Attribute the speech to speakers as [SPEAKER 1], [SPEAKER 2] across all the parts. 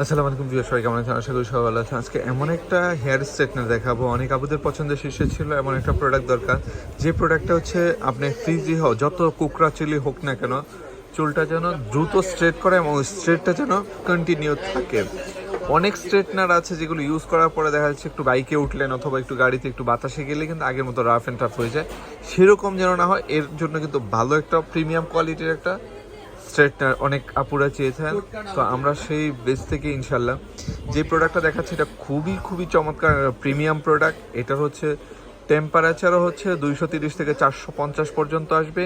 [SPEAKER 1] আসসালামু আলাইকুম ভিউয়ার সবাই কেমন আছেন? আশা করি সবাই ভালো আছেন। আজকে এমন একটা হেয়ার স্ট্রেটনার দেখাবো। অনেক আপুদের পছন্দের শীর্ষে ছিল এমন একটা প্রোডাক্ট দরকার। যে প্রোডাক্টটা হচ্ছে, আপনি ফ্রিজি হোক যত কুকরা চিলি হোক না কেন, চুলটা যেন দ্রুত স্ট্রেট করে এবং স্ট্রেটটা যেন কন্টিনিউ থাকে। অনেক স্ট্রেটনার আছে যেগুলো ইউজ করার পরে দেখা যাচ্ছে একটু বাইকে উঠলেন অথবা একটু গাড়িতে একটু বাতাসে গেলে কিন্তু আগের মতো রাফ অ্যান্ড টাফ হয়ে যায়। সেরকম যেন না হয়, এর জন্য কিন্তু ভালো একটা প্রিমিয়াম কোয়ালিটির একটা স্ট্রেটনার অনেক আপুরা চেয়েছেন। তো আমরা সেই বেস থেকে ইনশাল্লাহ যে প্রোডাক্টটা দেখাচ্ছি, এটা খুবই খুবই চমৎকার প্রিমিয়াম প্রোডাক্ট এটার হচ্ছে টেম্পারেচারও হচ্ছে দুইশো তিরিশ থেকে চারশো পঞ্চাশ পর্যন্ত আসবে।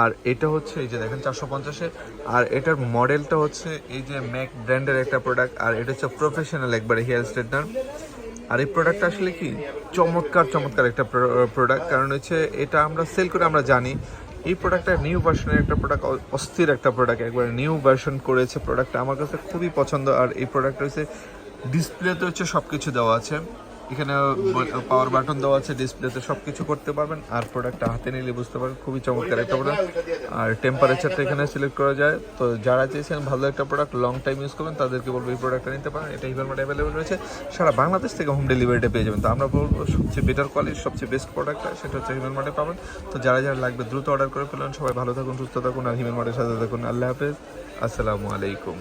[SPEAKER 1] আর এটা হচ্ছে, এই যে দেখেন, চারশো পঞ্চাশে আর এটার মডেলটা হচ্ছে এই যে ম্যাক ব্র্যান্ডের একটা প্রোডাক্ট আর এটা হচ্ছে প্রফেশনাল একবারে হেয়ার স্ট্রেটনার আর এই প্রোডাক্টটা আসলে কি? চমৎকার চমৎকার একটা প্রোডাক্ট কারণ হচ্ছে এটা আমরা সেল করে আমরা জানি। এই প্রোডাক্টটা নিউ ভার্সনের একটা প্রোডাক্ট অস্থির একটা প্রোডাক্ট একবার নিউ ভার্সন করেছে প্রোডাক্টটা আমার কাছে খুবই পছন্দ। আর এই প্রোডাক্টটা হচ্ছে ডিসপ্লেতে হচ্ছে সব কিছু দেওয়া আছে। এখানে পাওয়ার বাটন দেওয়া আছে ডিসপ্লেতে সব কিছু করতে পারবেন। আর প্রোডাক্টটা হাতে নিলে বুঝতে পারবেন, খুবই চমৎকার একটা প্রোডাক্ট আর টেম্পারেচারটা এখানে সিলেক্ট করা যায়। তো যারা চেয়েছেন ভালো একটা প্রোডাক্ট লং টাইম ইউজ করবেন, তাদেরকে বলব এই প্রোডাক্টটা নিতে পারেন। এটা হিভারমার্ট অ্যাভেলেবল রয়েছে। সারা বাংলাদেশ থেকে হোম ডেলিভারিটা পেয়ে যাবেন। তো আমরা বলব সবচেয়ে বেটার কোয়ালিটি সবচেয়ে বেস্ট প্রোডাক্টটা সেটা হচ্ছে হিমেল মার্টে পাবেন। তো যারা যারা লাগবে দ্রুত অর্ডার করে ফেলুন। সবাই ভালো থাকুন, সুস্থ থাকুন, আর হিমেল মার্টের সাথে থাকুন। আল্লাহ হাফেজ। আসসালামু আলাইকুম।